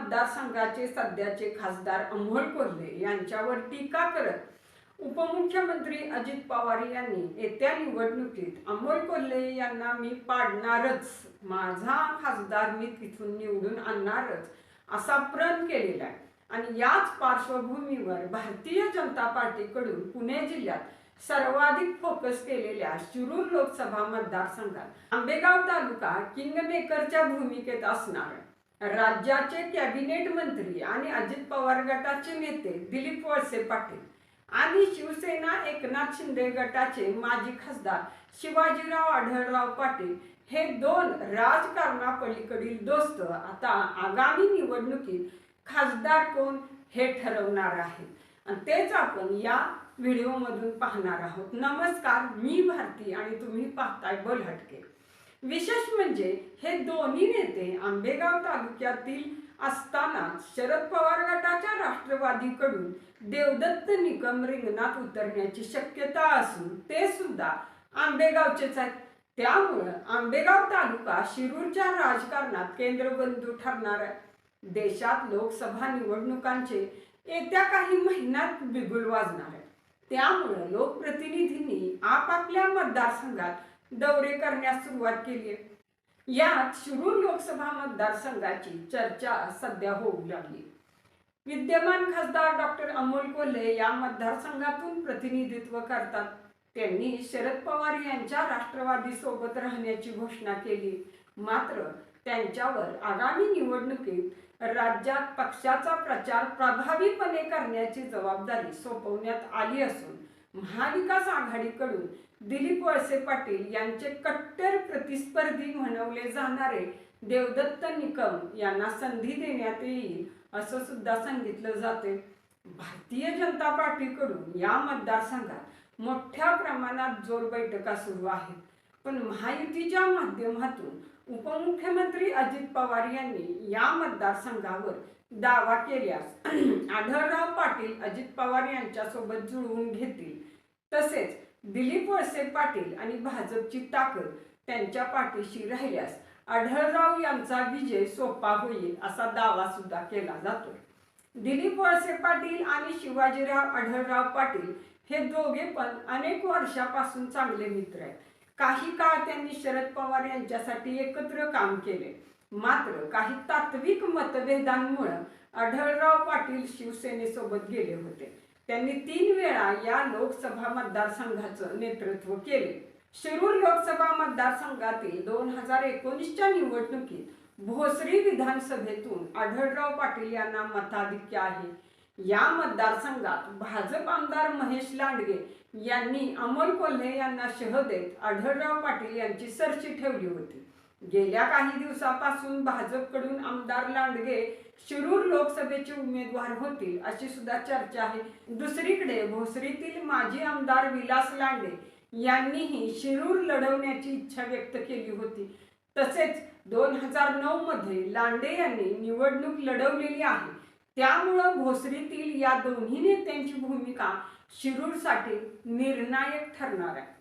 मतदारसंघाचे सध्याचे खासदार अमोल कोल्हे यांच्यावर टीका करत उपमुख्यमंत्री अजित पवार यांनी येत्या निवडणुकीत अमोल कोल्हे यांना मी पाडणारच माझा खासदार मी तिथून निवडून आणणारच असा प्रण केलेला आहे आणि याच पार्श्वभूमीवर भारतीय जनता पार्टीकडून पुणे जिल्ह्यात सर्वाधिक फोकस केलेल्या शिरूर लोकसभा मतदारसंघात आंबेगाव तालुका किंगमेकरच्या भूमिकेत असणार आहे. राज्याचे कॅबिनेट मंत्री आणि अजित पवार गटाचे नेते दिलीप वळसे पाटील आणि शिवसेना एकनाथ शिंदे गटाचे माजी खासदार शिवाजीराव आढळराव पाटील हे दोन राजकारणापलीकडील दोस्त आता आगामी निवडणुकीत खासदार कोण हे ठरवणार आहे. आणि तेच आपण या व्हिडिओमधून पाहणार आहोत. नमस्कार मी भारती आणि तुम्ही पाहताय बलहटके. विशेष म्हणजे हे दोन्ही नेते आंबेगाव तालुक्यातील असताना शरद पवार गटाच्या राष्ट्रवादीकडून देवदत्त निकम रिंगणात उतरण्याची शक्यता असून ते सुद्धा आंबेगावचेच आहेत. त्यामुळं आंबेगाव तालुका शिरूरच्या राजकारणात केंद्रबंधू ठरणार आहे. देशात लोकसभा निवडणुकांचे येत्या काही महिन्यात बिगुल वाजणार आहे. त्यामुळं लोकप्रतिनिधींनी आपापल्या मतदारसंघात दौरे करण्यास सुरुवात केली. आहे यात शिरूर लोकसभा मतदारसंघाची चर्चा सध्या होऊ लागली. विद्यमान खासदार डॉक्टर अमोल कोल्हे या मतदारसंघातून प्रतिनिधित्व करतात. त्यांनी शरद पवार यांच्या राष्ट्रवादी सोबत राहण्याची घोषणा केली. मात्र त्यांच्यावर आगामी निवडणुकीत राज्यात पक्षाचा प्रचार प्रभावीपणे करण्याची जबाबदारी सोपवण्यात आली असून महाविकास आघाडीकडून दिलीप वळसे पाटील यांचे कट्टर प्रतिस्पर्धी म्हणवले जाणारे देवदत्त निकम यांना संधी देण्यात येईल असं सुद्धा सांगितलं जाते. भारतीय जनता पार्टीकडून या मतदारसंघात मोठ्या प्रमाणात जोर बैठका सुरू आहेत. पण महायुतीच्या माध्यमातून उपमुख्यमंत्री अजित पवार यांनी या मतदारसंघावर दावा केल्यास आढळराव पाटील अजित पवार यांच्यासोबत जुळवून घेतील. तसेच दिलीप वळसे पाटील आणि भाजपची ताकद त्यांच्या पाठीशी राहिल्यास आढळराव यांचा विजय सोपा होईल असा दावा सुद्धा केला जातो दिलीप वळसे पाटील आणि शिवाजीराव आढळराव पाटील हे दोघे पण अनेक वर्षापासून चांगले मित्र आहेत. काही काळ त्यांनी शरद पवार यांच्यासाठी एकत्र काम केले. मात्र काही तात्विक मतभेदांमुळे आढळराव पाटील शिवसेनेसोबत गेले होते. त्यांनी तीन वेळा या लोकसभा मतदारसंघाचं नेतृत्व केले. शिरूर लोकसभा मतदारसंघातील दोन हजार एकोणीसच्या निवडणुकीत भोसरी विधानसभेतून आढळराव पाटील यांना मताधिक्य आहे. या मतदारसंघात भाजप आमदार महेश लांडगे यांनी अमोल कोल्हे यांना शह देत आढळराव पाटील यांची सरशी ठेवली होती. गेल्या काही दिवसापासून भाजपकडून आमदार लांडगे शिरूर लोकसभेचे उमेदवार होतील अशी सुद्धा चर्चा आहे. दुसरीकडे भोसरीतील माजी आमदार विलास लांडे यांनीही शिरूर लढवण्याची इच्छा व्यक्त केली होती. तसेच दोन हजार नऊ मध्ये लांडे यांनी निवडणूक लढवलेली आहे. त्यामुळं भोसरीतील या दोन्ही नेत्यांची भूमिका शिरूरसाठी निर्णायक ठरणार आहे.